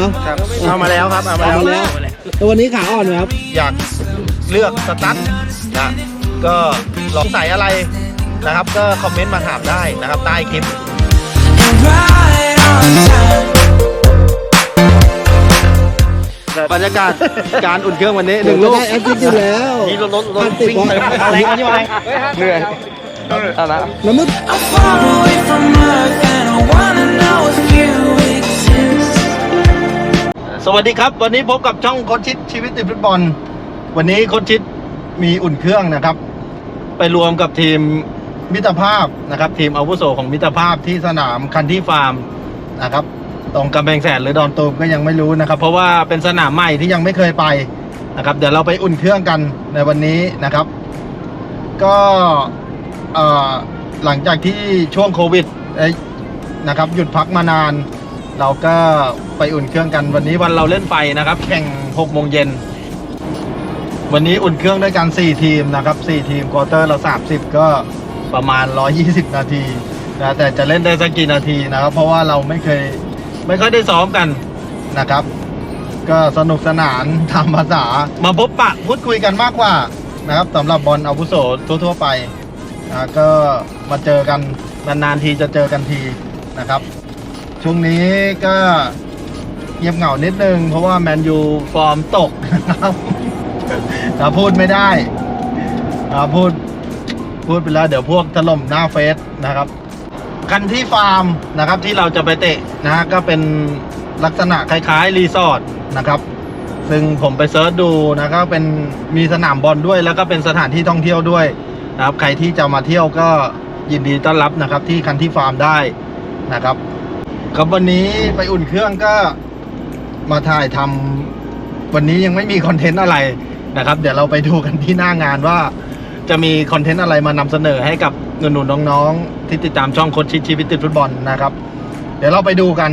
เหรอครับเอามาแล้วครับเอามาเอาแล้วมาแล้วแล้ววันนี้ขาอ่อนไหมครับ อยากเลือกสตั๊ดนะก็ลองใส่อะไรนะครับ ก็คอมเมนต์มาถามได้นะครับใต้คลิปบรรยากาศการอุ่นเครื่องวันนี้หนึ่งลูกได้แอคทิฟอยู่แล้วนี่รถรถรถพันสิบวิ่งกว่าเต็มอะไรกันนี่อะไรเหนื่อยเอาละน้ำมึก I'm far away from Earth and I wanna know if you exist. สวัสดีครับ วันนี้พบกับช่องโคชชิดชีวิตติดฟุตบอล วันนี้โคชชิดมีอุ่นเครื่องนะครับ ไปรวมกับทีมมิตรภาพนะครับ ทีมอาวุโสของมิตรภาพที่สนามคันที่ฟาร์มนะครับ ตรงกำแพงแสนหรือดอนตูมก็ยังไม่รู้นะครับ เพราะว่าเป็นสนามใหม่ที่ยังไม่เคยไปนะครับ เดี๋ยวเราไปอุ่นเครื่องกันในวันนี้นะครับ ก็หลังจากที่ช่วงโควิดนะครับหยุดพักมานาน เราก็ไปอุ่นเครื่องกันวันนี้วันเราเล่นไฟนะครับ แข่ง6โมงเย็น วันนี้อุ่นเครื่องด้วยกัน 4 ทีมนะครับ 4 ทีมควอเตอร์เรา 30 ก็ประมาณ 120 นาทีนะแต่จะเล่นได้สักกี่นาทีนะครับ เพราะว่าเราไม่เคยไม่ค่อยได้ซ้อมกันนะครับ ก็สนุกสนานทำภาษามาพบปะพูดคุยกันมากกว่านะครับสำหรับบอลอาวุโสทั่วๆไปนะก็มาเจอกันนานๆทีจะเจอกันทีนะครับ ช่วงนี้ก็เงียบเหงานิดนึง เพราะว่าแมนยูฟอร์มตกนะครับถ้าพูดไม่ได้อาพูดพูดไปแล้วเดี๋ยวพวกถล่มหน้าเฟซนะครับคันที่ฟาร์มนะครับที่เราจะไปเตะนะฮะก็เป็นลักษณะคล้ายๆ รีสอร์ทนะครับ ซึ่งผมไปเซิร์ชดูนะครับเป็นมีสนามบอลด้วย แล้วก็เป็นสถานที่ท่องเที่ยวด้วยนะครับ ใครที่จะมาเที่ยวก็ยินดีต้อนรับนะครับ ที่คันที่ฟาร์มได้นะครับ ครับวันนี้ไปอุ่นเครื่องก็มาถ่ายทำวันนี้ยังไม่มีคอนเทนต์อะไรนะครับ เดี๋ยวเราไปดูกันที่หน้างานว่า จะมีคอนเทนต์อะไรมานำเสนอให้กับหนุ่นๆน้องๆ ที่ติดตามช่องโคชชิดชีวิตติดฟุตบอลนะครับ เดี๋ยวเราไปดูกัน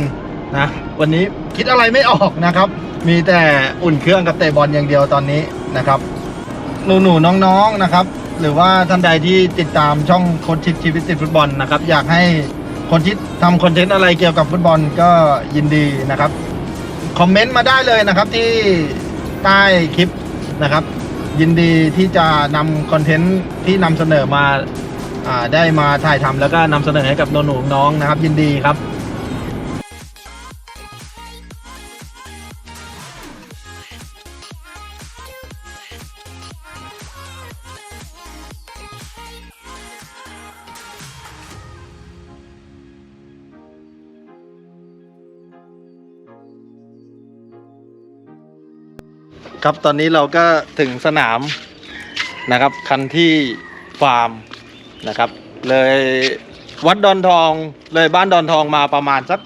นะวันนี้คิดอะไรไม่ออกนะครับ มีแต่อุ่นเครื่องกับเตะบอลอย่างเดียวตอนนี้นะครับหนูๆน้องๆนะครับ หรือว่าท่านใดที่ติดตามช่องโคชชิดชีวิตติดฟุตบอลนะครับ อยากให้ คนทิศทำคอนเทนต์อะไรเกี่ยวกับฟุตบอลก็ยินดีนะครับ คอมเมนต์มาได้เลยนะครับที่ใต้คลิปนะครับ ยินดีที่จะนำคอนเทนต์ที่นำเสนอมาอได้มาถ่ายทำแล้วก็นำเสนอให้กับหนูๆน้องๆนะครับ ยินดีครับ ครับตอนนี้เราก็ถึงสนามนะครับ คันที่ฟาร์มนะครับ เลยวัดดอนทองเลยบ้านดอนทองมาประมาณสัก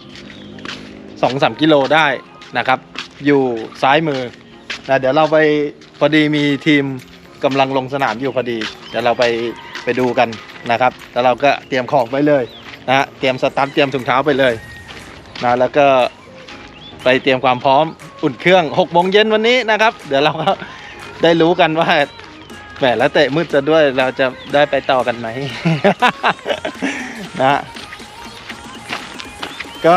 สองสามกิโลได้นะครับ อยู่ซ้ายมือนะเดี๋ยวเราไปพอดีมีทีมกำลังลงสนามอยู่พอดี เดี๋ยวเราไปไปดูกันนะครับแล้วเราก็เตรียมของไปเลยนะฮะเตรียมสตาร์ทเตรียมถุงเท้าไปเลยนะแล้วก็ไปเตรียมความพร้อม อุ่นเครื่อง6โมงเย็นวันนี้นะครับ เดี๋ยวเราก็ได้รู้กันว่าแหมแล้วเตะมืดจะด้วยเราจะได้ไปต่อกันไหมนะฮะก็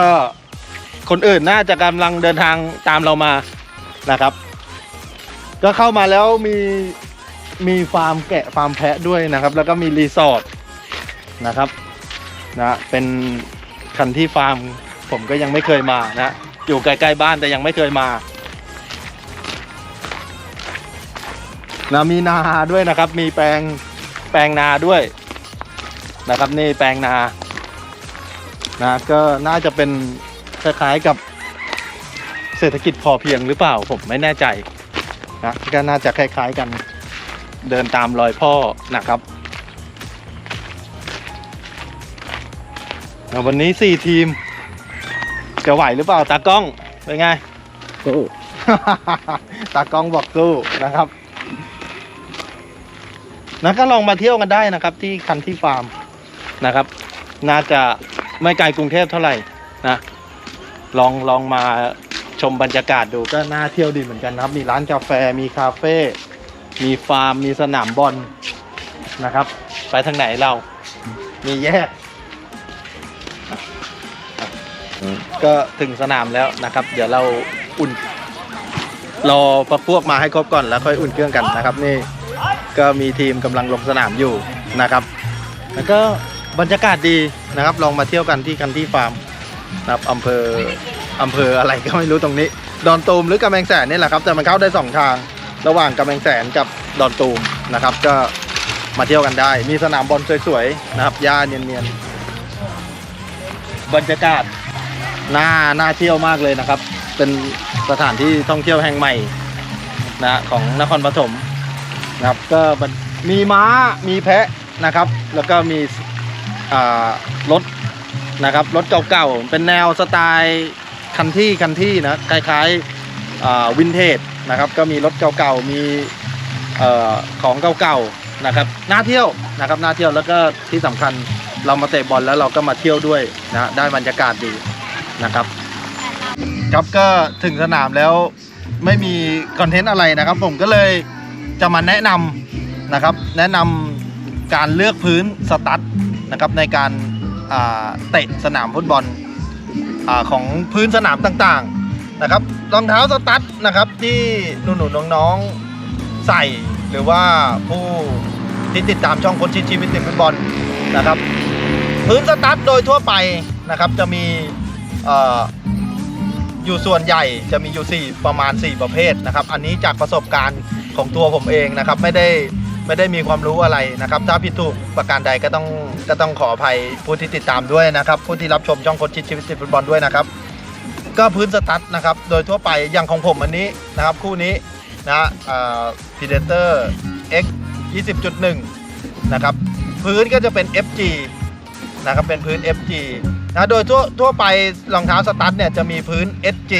คนอื่นน่าจะกำลังเดินทางตามเรามานะครับ ก็เข้ามาแล้วมีมีฟาร์มแกะฟาร์มแพะด้วยนะครับ แล้วก็มีรีสอร์ทนะครับนะเป็นคันที่ฟาร์มผมก็ยังไม่เคยมานะ อยู่ใกล้ๆบ้านแต่ยังไม่เคยมานะมีนาด้วยนะครับ มีแปลงแปลงนาด้วยนะครับ นี่แปลงนานะก็น่าจะเป็นคล้ายๆกับเศรษฐกิจพอเพียงหรือเปล่าผมไม่แน่ใจนะก็น่าจะคล้ายๆกันเดินตามรอยพ่อนะครับแล้ววันนี้สี่ทีม จะไหวหรือเปล่าตากล้องเป็นไงโอ้ตากล้องบอกสู้นะครับนะก็ลองมาเที่ยวกันได้นะครับ ที่คันที่ฟาร์มนะครับ น่าจะไม่ไกลกรุงเทพเท่าไหร่นะลองลองมาชมบรรยากาศดูก็น่าเที่ยวดีเหมือนกันนะครับ มีร้านกาแฟมีคาเฟ่มีฟาร์ม มีสนามบอลนะครับ ไปทางไหนเรา มีแยก ก็ถึงสนามแล้วนะครับ เดี๋ยวเราอุ่นรอประพวกมาให้ครบก่อนแล้วค่อยอุ่นเครื่องกันนะครับ นี่ก็มีทีมกำลังลงสนามอยู่นะครับ แล้วก็บรรยากาศดีนะครับ ลองมาเที่ยวกันที่กันที่ฟาร์มนะครับอำเภออำเภออะไรก็ไม่รู้ตรงนี้ ดอนตูมหรือกำแพงแสนนี่แหละครับแต่มันเข้าได้สองทางระหว่างกำแพงแสนกับดอนตูมนะครับ ก็มาเที่ยวกันได้ มีสนามบอลสวยๆนะครับหญ้าเนียนๆบรรยากาศ น่าน่าเที่ยวมากเลยนะครับ เป็นสถานที่ท่องเที่ยวแห่งใหม่นะของนครปฐมนะครับ ก็มีม้ามีแพะนะครับ แล้วก็มีรถนะครับรถเก่าๆเป็นแนวสไตล์คันที่คันที่นะคล้ายๆวินเทจนะครับ ก็มีรถเก่าๆมีออของเก่าๆนะครับน่าเที่ยวนะครับน่าเที่ยวแล้วก็ที่สำคัญเรามาเตะบอลแล้วเราก็มาเที่ยวด้วยนะได้บรรยากาศดี นะครับครับก็ถึงสนามแล้วไม่มีคอนเทนต์อะไรนะครับ ผมก็เลยจะมาแนะนำนะครับ แนะนำการเลือกพื้นสตั๊ดนะครับในการเตะสนามฟุตบอลอของพื้นสนามต่างๆนะครับรองเท้าสตั๊ดนะครับที่หนุ่นๆน้องๆใส่หรือว่าผู้ที่ติดตามช่องคนชิดชีวิตติดฟุตบอลนะครับ พื้นสตั๊ดโดยทั่วไปนะครับจะมี อยู่ส่วนใหญ่จะมีอยู่ 4 ประมาณ 4 ประเภทนะครับ อันนี้จากประสบการณ์ของตัวผมเองนะครับ ไม่ได้ไม่ได้มีความรู้อะไรนะครับ ถ้าผิดถูกประการใดก็ต้องก็ต้องขออภัยผู้ที่ติดตามด้วยนะครับ ผู้ที่รับชมช่องคนชิดชีวิตติดฟุตบอลด้วยนะครับ ก็พื้นสตั๊ดนะครับ โดยทั่วไปอย่างของผมอันนี้นะครับ คู่นี้นะพีเดเตอร์ X 20.1 นะครับ พื้นก็จะเป็น FG นะครับเป็นพื้น FG นะโดยทั่วทั่วไปรองเท้าสตั๊ดเนี่ยจะมีพื้น SG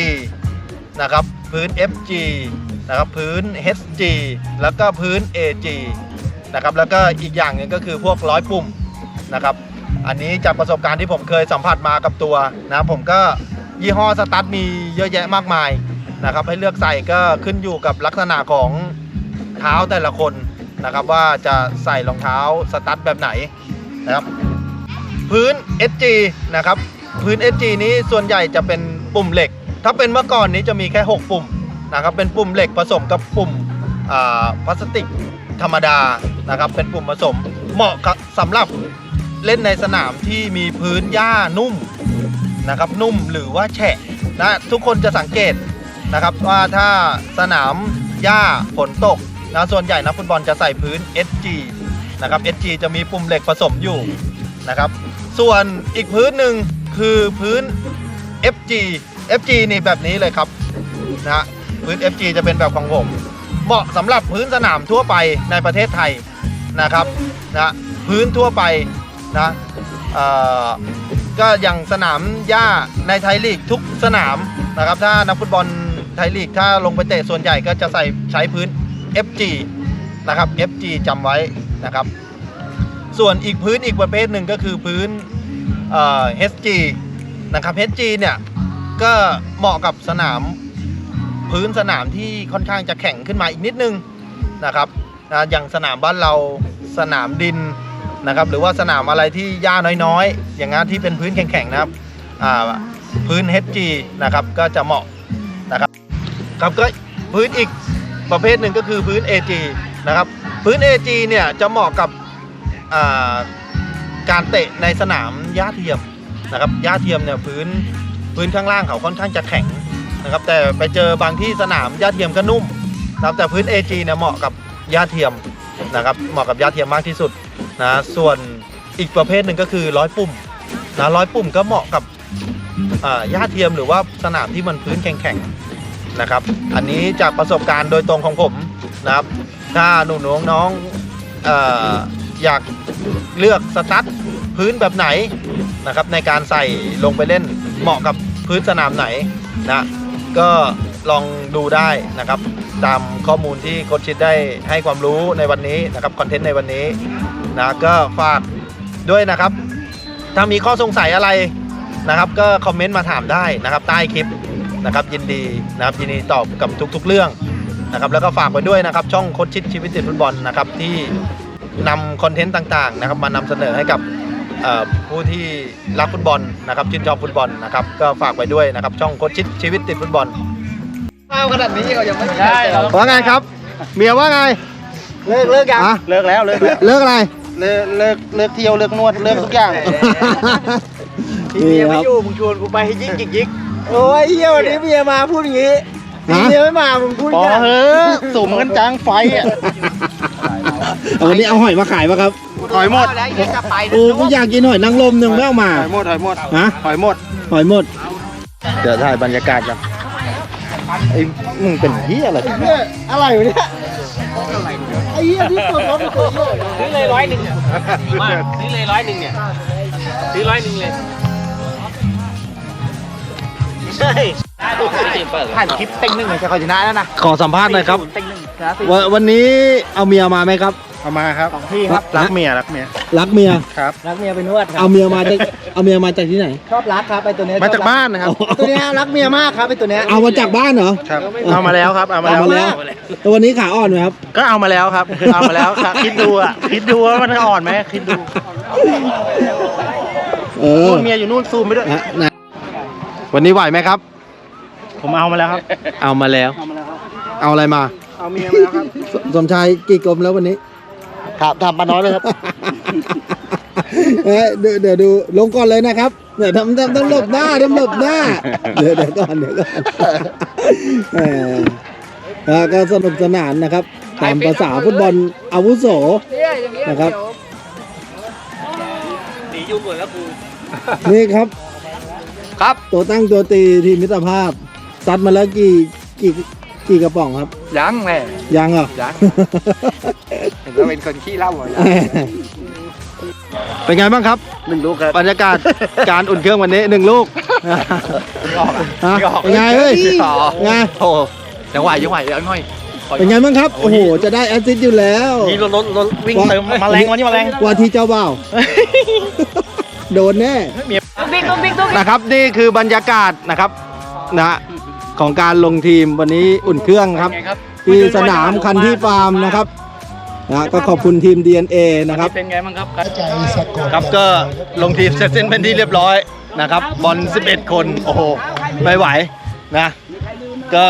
นะครับพื้น FG นะครับพื้น HG แล้วก็พื้น AG นะครับแล้วก็อีกอย่างหนึงก็คือพวกร้อยปุ่มนะครับอันนี้จากประสบการณ์ที่ผมเคยสัมผัสมากับตัวนะผมก็ยี่ห้อสตั๊ดมีเยอะแยะมากมายนะครับให้เลือกใส่ก็ขึ้นอยู่กับลักษณะของเท้าแต่ละคนนะครับว่าจะใส่รองเท้าสตั๊ดแบบไหนนะครับ พื้น SG นะครับพื้น SG นี้ส่วนใหญ่จะเป็นปุ่มเหล็ก ถ้าเป็นเมื่อก่อนนี้จะมีแค่ 6 ปุ่มนะครับเป็นปุ่มเหล็กผสมกับปุ่มพลาสติกธรรมดานะครับเป็นปุ่มผสมเหมาะกับสำหรับเล่นในสนามที่มีพื้นหญ้านุ่มนะครับนุ่มหรือว่าแฉะนะทุกคนจะสังเกตนะครับว่าถ้าสนามหญ้าฝนตกนะส่วนใหญ่นักฟุตบอลจะใส่พื้น SG นะครับ SG จะมีปุ่มเหล็กผสมอยู่นะครับ ส่วนอีกพื้นหนึ่งคือพื้น FG FG นี่แบบนี้เลยครับนะฮะพื้น FG จะเป็นแบบของผมเหมาะสำหรับพื้นสนามทั่วไปในประเทศไทยนะครับนะพื้นทั่วไปนะก็อย่างสนามหญ้าในไทยลีกทุกสนามนะครับ ถ้านักฟุตบอลไทยลีกถ้าลงไปเตะส่วนใหญ่ก็จะใส่ใช้พื้น FG นะครับ FG จำไว้นะครับ ส่วนอีกพื้นอีกประเภทหนึ่งก็คือพื้นเอ่อ HG นะครับ HG เนี่ยก็เหมาะกับสนามพื้นสนามที่ค่อนข้างจะแข็งขึ้นมาอีกนิดนึงนะครับนะอย่างสนามบ้านเราสนามดินนะครับหรือว่าสนามอะไรที่หญ้าน้อยๆ อย่างนั้นที่เป็นพื้นแข็งๆนะครับพื้น HG นะครับก็จะเหมาะนะครับครับก็พื้นอีกประเภทหนึ่งก็คือพื้น AG นะครับพื้น AG เนี่ยจะเหมาะกับ การเตะในสนามหญ้าเทียมนะครับหญ้าเทียมเนี่ยพื้นพื้นข้างล่างเขาค่อนข้างจะแข็งนะครับ แต่ไปเจอบางที่สนามหญ้าเทียมก็นุ่มนะครับแต่พื้น AG เนี่ยเหมาะกับหญ้าเทียมนะครับเหมาะกับหญ้าเทียมมากที่สุดนะส่วนอีกประเภทหนึ่งก็คือร้อยปุ่มนะร้อยปุ่มก็เหมาะกับหญ้าเทียมหรือว่าสนามที่มันพื้นแข็งๆนะครับ อันนี้จากประสบการณ์โดยตรงของผมนะครับ ถ้าหนูน้องน้องๆ อยากเลือกสตั๊ดพื้นแบบไหนนะครับในการใส่ลงไปเล่นเหมาะกับพื้นสนามไหนนะก็ลองดูได้นะครับ ตามข้อมูลที่โคชชิดได้ให้ความรู้ในวันนี้นะครับคอนเทนต์ในวันนี้นะก็ฝากด้วยนะครับ ถ้ามีข้อสงสัยอะไรนะครับ ก็คอมเมนต์มาถามได้นะครับ ใต้คลิปนะครับยินดีนะครับยินดีตอบกับทุกๆเรื่องนะครับ แล้วก็ฝากไว้ด้วยนะครับ ช่องโคชชิดชีวิตติดฟุตบอลนะครับที่ นำคอนเทนต์ต่างๆนะครับมานำเสนอให้กับเอ่อผู้ที่รักฟุตบอลนะครับชื่นชอบฟุตบอลนะครับก็ฝากไว้ด้วยนะครับช่องโคชชิดชีวิตติดฟุตบอลเอาขนาดนี้เรายังไม่ได้เราว่าไงครับ เมียว่าไงเลิกเลิกยังอะเลิกแล้วเลิกแล้วเลิกอะไรเลิกเลิกเลิกเที่ยวเลิกนวดเลิกทุกอย่างนี่เมียคไม่รับอยู่มึงชวนกูไปให้ยิกยิกยิกโอ้ยเฮียวันนี้เมียมาพูดอย่างงี้ฮะเมียไม่มามึงพูดพออย่างเฮ้นี้อะสุ่มกันจางไฟอะ เอาวันนี้เอาหอยมาขายป่ะครับถอยหมดโอ้กูอยากกินหอยนางรมหนึ่งไม่เอามาถอยหมดถอยหมด ฮะถอยหมด หอยหมด เดี๋ยวถ่ายบรรยากาศกันไอ้มึงเป็นเฮียอะไรอะไรวะเนี่ยไอ้เหี้ยที่ตัวเขาเป็นตัวเหี้ยซื้อเลยร้อยหนึ่งเนี่ยมาซื้อเลยร้อยหนึ่งเนี่ยซื้อร้อยหนึ่งเลยใช่ ผ่านคลิปเต็งหนึ่งจะคอยชนะแล้วนะขอสัมภาษณ์หน่อยครับ เต็งหนึ่งชนะสิวันวันนี้เอาเมียมาไหมครับ เอามาครับสองที่ครับรักเมียรักเมียรักเมีย ครับ รักเมียไปนวดเอาเมียมาจากเอาเมียมาจากที่ไหน ชอบรักครับไอตัวนี้มาจากบ้านนะครับตัวเนี้ยรักเมียมากครับไอ้ตัวเนี้ย เอามาจากบ้านเหรอ ครับ เอามาแล้วครับ เอามาเอาแล้วมาแล้วแล้ววันนี้ขาอ่อนไหมครับ ก็เอามาแล้วครับเอามาแล้วครับคิดดูอะ คิดดูว่ามันอ่อนไหมคิดดูเออนู่นเมียอยู่นู่นซูมไปด้วย นะนะวันนี้ไหวไหมครับ ผมเอามาแล้วครับ เอามาแล้ว เอามาแล้วครับ เอาอะไรมา เอาเมียมาแล้วครับสสมชายกี่กลมแล้ววันนี้ครับทำมาน้อยเลยครับ เอ้ยเดี๋ยวเดี๋ยวดูลงก่อนเลยนะครับเดี๋ยวทำทำต้องหลบหน้าทำหลบหน้า เดี๋ยวเดี๋ยวก่อนเดี๋ยวก่อนเออแล้วก็สนุกสนานนะครับตามภาษาฟุตบอลอาวุโสนะครับดียุ่งเลยแล้วกูนี่ครับ ครับ ตัวตั้งตัวตีทีมมิตรภาพ ซัดมาแล้วกี่กี่กี่กระป๋องครับ ยังแม่ยังเหรอยังเห็นว่าเป็นคนขี้เหล้าเหรอเป็นไงบ้างครับหนึ่งลูกครับบรรยากาศการอุ่นเครื่องวันนี้หนึ่งลูกฮะเป็นไงเฮ้ยไงโอ้ยังไหวยังไหวยังหน่อยเป็นไงบ้างครับ โอ้โห จะได้แอสซิสต์อยู่แล้ว นี่รถรถรถวิ่งเติมมาแรงวันนี้มาแรงว่าที่เจ้าบ่าวโดนแน่นะครับนี่คือบรรยากาศนะครับนะ ของการลงทีมวันนี้อุ่นเครื่องครับ ที่สนามคันที่ฟาร์มนะครับนะก็ขอบคุณทีม DNA นะครับเป็นไงบ้างครับครับก็ลงทีมเสร็จสิ้นเป็นที่เรียบร้อยนะครับ บอล 11 คนโอ้โหไม่ไหวนะก็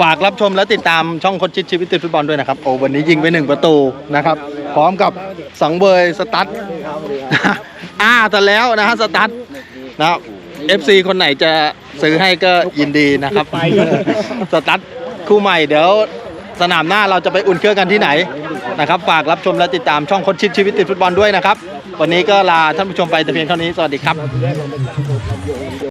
ฝากรับชมและติดตามช่องคนชิดชีวิตติดฟุตบอลด้วยนะครับโอ้วันนี้ยิงไปหนึ่งประตูนะครับ พร้อมกับสังเบยสตั๊ดอ่าแต่แล้วนะฮะสตั๊ดนะครับ FC คนไหนจะซื้อให้ก็ยินดีนะครับ สตั๊ดคู่ใหม่เดี๋ยวสนามหน้าเราจะไปอุ่นเครื่องกันที่ไหนนะครับฝากรับชมและติดตามช่องคนชิดชีวิตติดฟุตบอลด้วยนะครับ วันนี้ก็ลาท่านผู้ชมไปแต่เพียงเท่านี้สวัสดีครับ